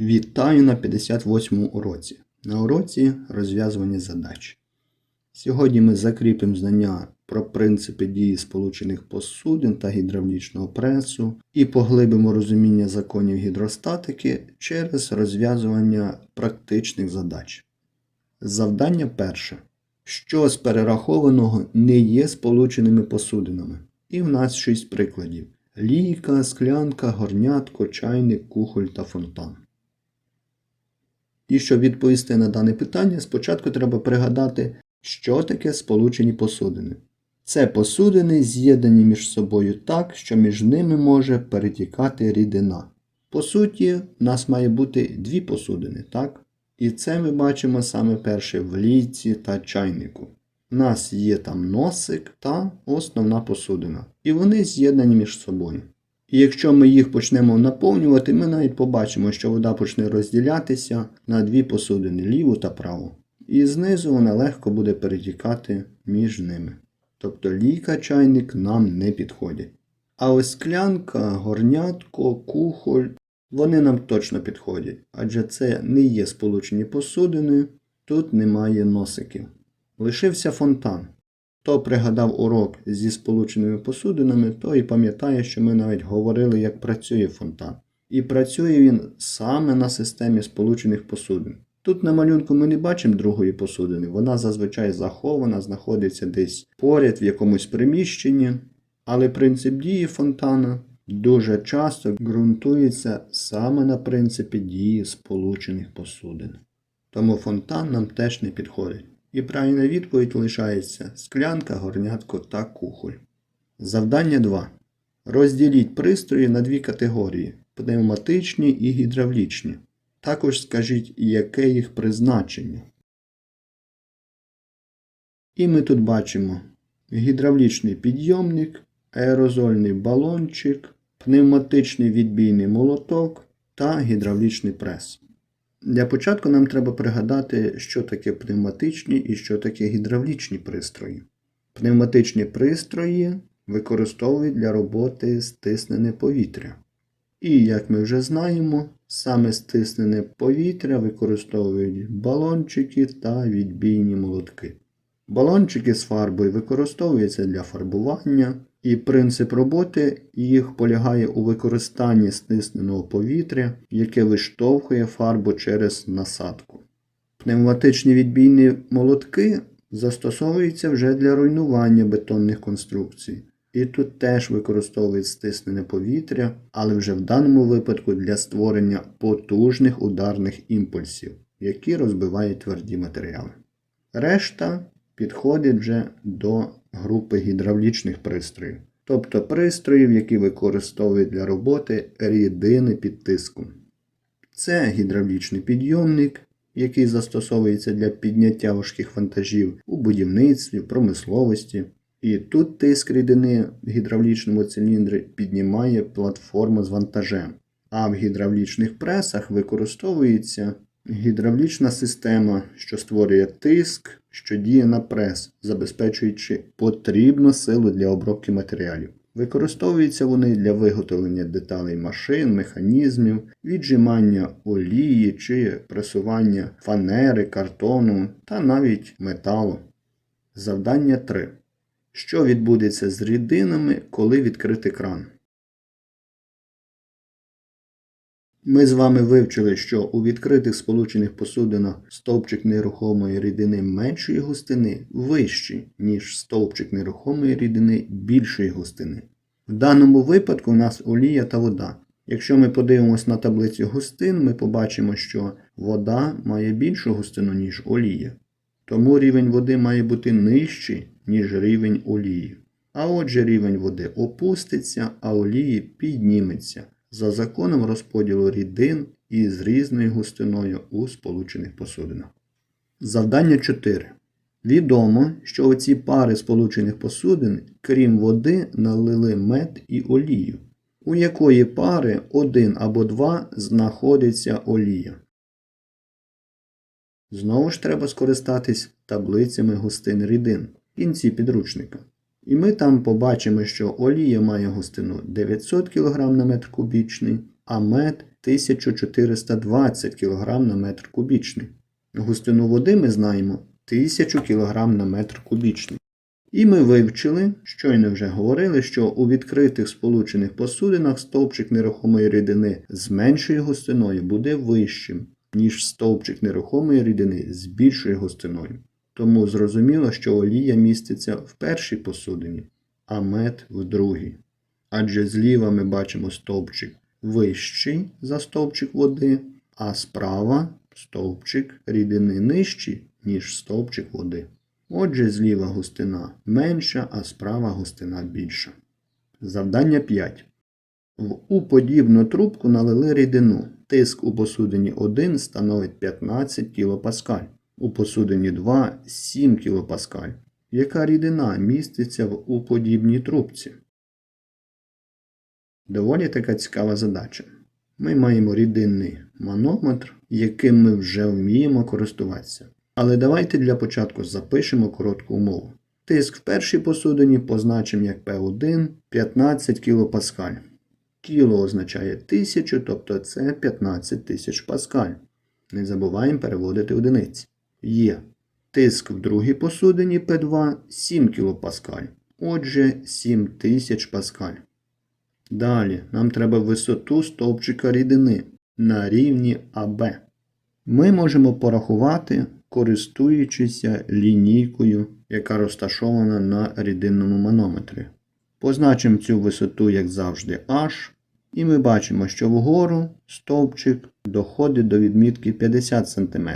Вітаю на 58 уроці. На уроці розв'язування задач. Сьогодні ми закріпимо знання про принципи дії сполучених посудин та гідравлічного пресу і поглибимо розуміння законів гідростатики через розв'язування практичних задач. Завдання перше. Що з перерахованого не є сполученими посудинами? І в нас шість прикладів: лійка, склянка, горнятко, чайник, кухоль та фонтан. І щоб відповісти на дане питання, спочатку треба пригадати, що таке сполучені посудини. Це посудини з'єднані між собою так, що між ними може перетікати рідина. По суті, в нас має бути дві посудини, так? І це ми бачимо саме перше в лійці та чайнику. У нас є там носик та основна посудина. І вони з'єднані між собою. І якщо ми їх почнемо наповнювати, ми навіть побачимо, що вода почне розділятися на дві посудини ліву та праву. І знизу вона легко буде перетікати між ними. Тобто лійка чайник нам не підходять. А ось склянка, горнятко, кухоль, вони нам точно підходять, адже це не є сполучені посудини, тут немає носиків. Лишився фонтан. Хто пригадав урок зі сполученими посудинами, той і пам'ятає, що ми навіть говорили, як працює фонтан. І працює він саме на системі сполучених посудин. Тут на малюнку ми не бачимо другої посудини, вона зазвичай захована, знаходиться десь поряд в якомусь приміщенні, але принцип дії фонтана дуже часто ґрунтується саме на принципі дії сполучених посудин. Тому фонтан нам теж не підходить. І правильна відповідь лишається склянка, горнятко та кухоль. Завдання 2. Розділіть пристрої на дві категорії пневматичні і гідравлічні. Також скажіть, яке їх призначення. І ми тут бачимо гідравлічний підйомник, аерозольний балончик, пневматичний відбійний молоток та гідравлічний прес. Для початку нам треба пригадати, що таке пневматичні і що таке гідравлічні пристрої. Пневматичні пристрої використовують для роботи стиснене повітря. І, як ми вже знаємо, саме стиснене повітря використовують балончики та відбійні молотки. Балончики з фарбою використовуються для фарбування, і принцип роботи їх полягає у використанні стисненого повітря, яке виштовхує фарбу через насадку. Пневматичні відбійні молотки застосовуються вже для руйнування бетонних конструкцій. І тут теж використовують стиснене повітря, але вже в даному випадку для створення потужних ударних імпульсів, які розбивають тверді матеріали. Решта підходить вже до групи гідравлічних пристроїв, тобто пристроїв, які використовують для роботи рідини під тиском. Це гідравлічний підйомник, який застосовується для підняття важких вантажів у будівництві, промисловості. І тут тиск рідини в гідравлічному циліндрі піднімає платформу з вантажем. А в гідравлічних пресах використовується гідравлічна система, що створює тиск, що діє на прес, забезпечуючи потрібну силу для обробки матеріалів. Використовуються вони для виготовлення деталей машин, механізмів, віджимання олії чи пресування фанери, картону та навіть металу. Завдання 3. Що відбудеться з рідинами, коли відкрити кран? Ми з вами вивчили, що у відкритих сполучених посудинах стовпчик нерухомої рідини меншої густини вищий, ніж стовпчик нерухомої рідини більшої густини. В даному випадку у нас олія та вода. Якщо ми подивимось на таблицю густин, ми побачимо, що вода має більшу густину, ніж олія. Тому рівень води має бути нижчий, ніж рівень олії. А отже, рівень води опуститься, а олії підніметься за законом розподілу рідин із різною густиною у сполучених посудинах. Завдання 4. Відомо, що оці пари сполучених посудин, крім води, налили мед і олію, у якої пари один або два знаходиться олія. Знову ж треба скористатись таблицями густин рідин в кінці підручника. І ми там побачимо, що олія має густину 900 кг на метр кубічний, а мед 1420 кг на метр кубічний. Густину води ми знаємо 1000 кг на метр кубічний. І ми вивчили, щойно вже говорили, що у відкритих сполучених посудинах стовпчик нерухомої рідини з меншою густиною буде вищим, ніж стовпчик нерухомої рідини з більшою густиною. Тому зрозуміло, що олія міститься в першій посудині, а мед в другій. Адже зліва ми бачимо стовпчик вищий за стовпчик води, а справа стовпчик рідини нижчий, ніж стовпчик води. Отже, зліва густина менша, а справа густина більша. Завдання 5. В У-подібну трубку налили рідину. Тиск у посудині 1 становить 15 кПа, у посудині 2 7 кПа. Яка рідина міститься в У-подібній трубці? Доволі така цікава задача. Ми маємо рідинний манометр, яким ми вже вміємо користуватися. Але давайте для початку запишемо коротку умову. Тиск в першій посудині позначимо як P1 15 кПа. Кіло означає 1000, тобто це 15 тисяч паскаль. Не забуваємо переводити одиниці. Є. Тиск в другій посудині P2 7 кПа. Отже, 7000 паскаль. Далі нам треба висоту стовпчика рідини на рівні АБ. Ми можемо порахувати, користуючися лінійкою, яка розташована на рідинному манометрі. Позначимо цю висоту, як завжди, H, і ми бачимо, що вгору стовпчик доходить до відмітки 50 см,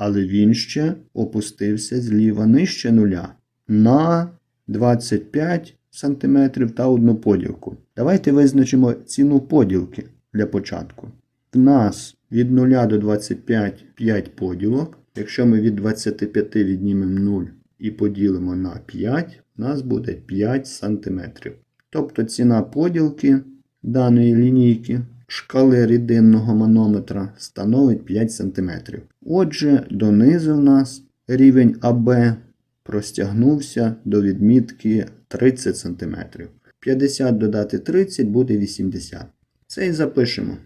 але він ще опустився зліва нижче нуля на 25 см та одну поділку. Давайте визначимо ціну поділки для початку. В нас від 0 до 25 5 поділок. Якщо ми від 25 віднімемо 0 і поділимо на 5, у нас буде 5 см. Тобто ціна поділки даної лінійки шкали рідинного манометра становить 5 см. Отже, донизу в нас рівень АБ простягнувся до відмітки 30 см. 50 додати 30 буде 80. Це і запишемо.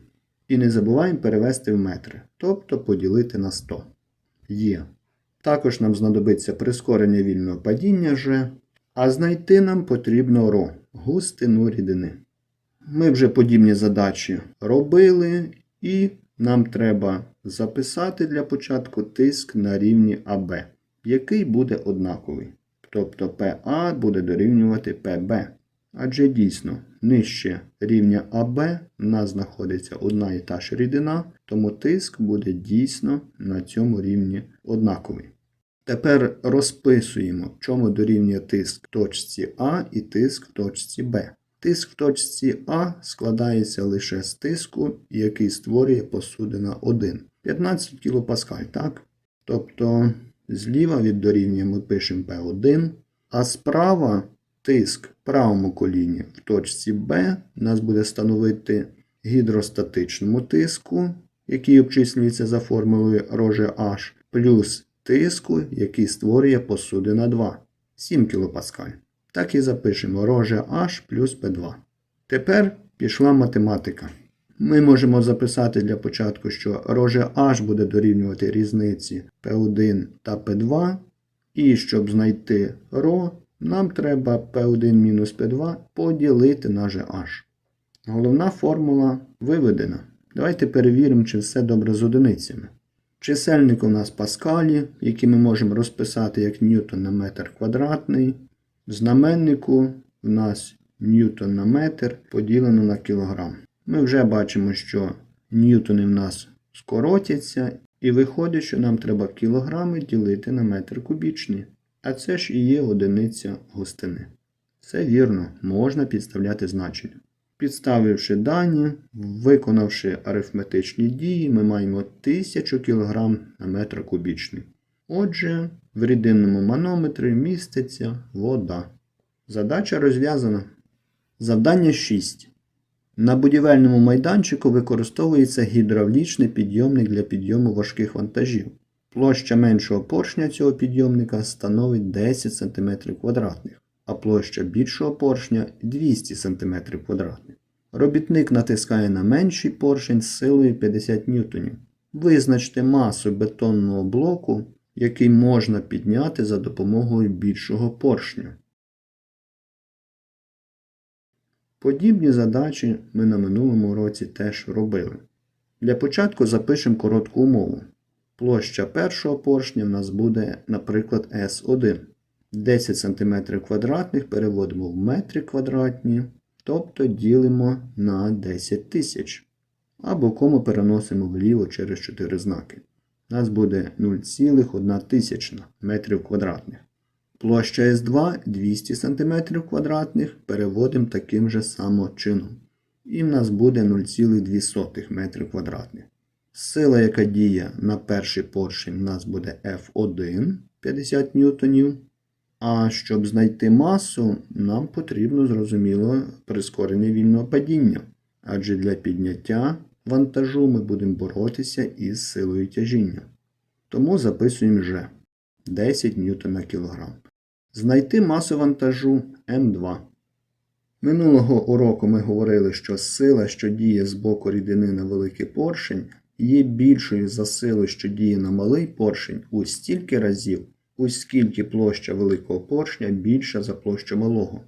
І не забуваємо перевести в метри, тобто поділити на 100. Є. Також нам знадобиться прискорення вільного падіння G, а знайти нам потрібно ро густину рідини. Ми вже подібні задачі робили, і нам треба записати для початку тиск на рівні АБ, який буде однаковий. Тобто PA буде дорівнювати PB. Адже дійсно нижче рівня АБ в нас знаходиться одна і та ж рідина, тому тиск буде дійсно на цьому рівні однаковий. Тепер розписуємо, чому дорівнює тиск в точці А і тиск в точці Б. Тиск в точці А складається лише з тиску, який створює посудина 1. 15 кПа, так? Тобто зліва від дорівнює ми пишемо P1, а справа тиск в правому коліні в точці Б нас буде становити гідростатичному тиску, який обчислюється за формулою роже H, плюс тиску, який створює посудина 2 7 кПа. Так і запишемо роже H плюс P2. Тепер пішла математика. Ми можемо записати для початку, що роже H буде дорівнювати різниці P1 та P2. І щоб знайти ро, нам треба P1 мінус P2 поділити на GH. Головна формула виведена. Давайте перевіримо, чи все добре з одиницями. Чисельник у нас паскалі, який ми можемо розписати як ньютон на метр квадратний. Знаменнику в нас ньютон на метр поділено на кілограм. Ми вже бачимо, що ньютони в нас скоротяться, і виходить, що нам треба кілограми ділити на метр кубічний. А це ж і є одиниця густини. Це вірно, можна підставляти значення. Підставивши дані, виконавши арифметичні дії, ми маємо 1000 кг на метр кубічний. Отже, в рідинному манометрі міститься вода. Задача розв'язана. Завдання 6. На будівельному майданчику використовується гідравлічний підйомник для підйому важких вантажів. Площа меншого поршня цього підйомника становить 10 см а площа більшого поршня 200 см. Робітник натискає на менший поршень з силою 50 ньютонів. Визначте масу бетонного блоку, який можна підняти за допомогою більшого поршня. Подібні задачі ми на минулому році теж робили. Для початку запишемо коротку умову. Площа першого поршня в нас буде, наприклад, S1. 10 см квадратних переводимо в метри квадратні, тобто ділимо на 10 тисяч. Або кому переносимо вліво через 4 знаки. У нас буде 0,1 тисячна метрів квадратних. Площа S2 200 см квадратних переводимо таким же само чином. І в нас буде 0,2 метрів квадратних. Сила, яка діє на перший поршень, у нас буде F1 50 ньютонів. А щоб знайти масу, нам потрібно, зрозуміло, прискорення вільного падіння. Адже для підняття вантажу ми будемо боротися із силою тяжіння. Тому записуємо G 10 ньютон на кілограм. Знайти масу вантажу М2. Минулого уроку ми говорили, що сила, що діє з боку рідини на великий поршень, є більшою за силу, що діє на малий поршень, у стільки разів, у скільки площа великого поршня більша за площу малого.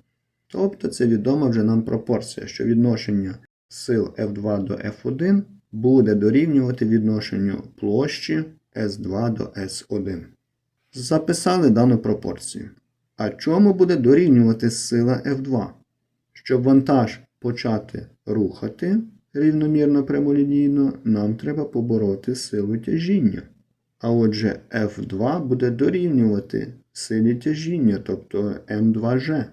Тобто це відома вже нам пропорція, що відношення сил F2 до F1 буде дорівнювати відношенню площі S2 до S1. Записали дану пропорцію. А чому буде дорівнювати сила F2? Щоб вантаж почати рухати рівномірно прямолінійно, нам треба побороти силу тяжіння. А отже, F2 буде дорівнювати силі тяжіння, тобто М2G.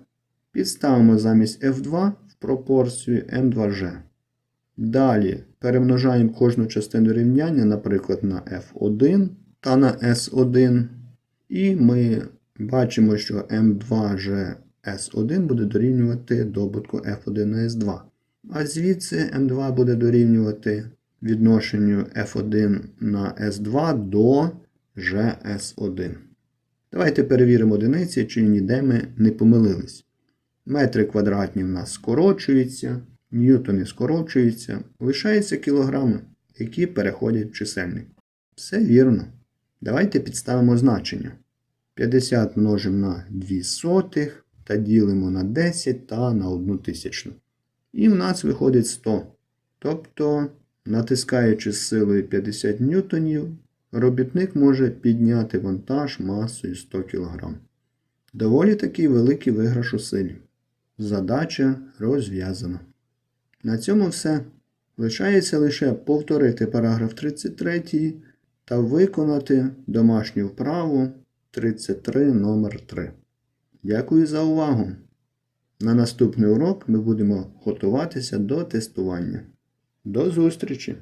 Підставимо замість F2 в пропорцію М2G. Далі перемножаємо кожну частину рівняння, наприклад, на F1 та на S1. І ми бачимо, що М2G S1 буде дорівнювати добутку F1 на S2. А звідси М2 буде дорівнювати відношенню F1 на S2 до GS1. Давайте перевіримо одиниці, чи ніде ми не помилились. Метри квадратні в нас скорочуються, ньютони скорочуються, лишаються кілограми, які переходять в чисельник. Все вірно. Давайте підставимо значення. 50 множимо на 2 сотих та ділимо на 10 та на 1 тисячну. І в нас виходить 100. Тобто, натискаючи з силою 50 ньютонів, робітник може підняти вантаж масою 100 кг. Доволі такий великий виграш у силі. Задача розв'язана. На цьому все. Лишається лише повторити параграф 33 та виконати домашню вправу 33 номер 3 Дякую за увагу! На наступний урок ми будемо готуватися до тестування. До зустрічі!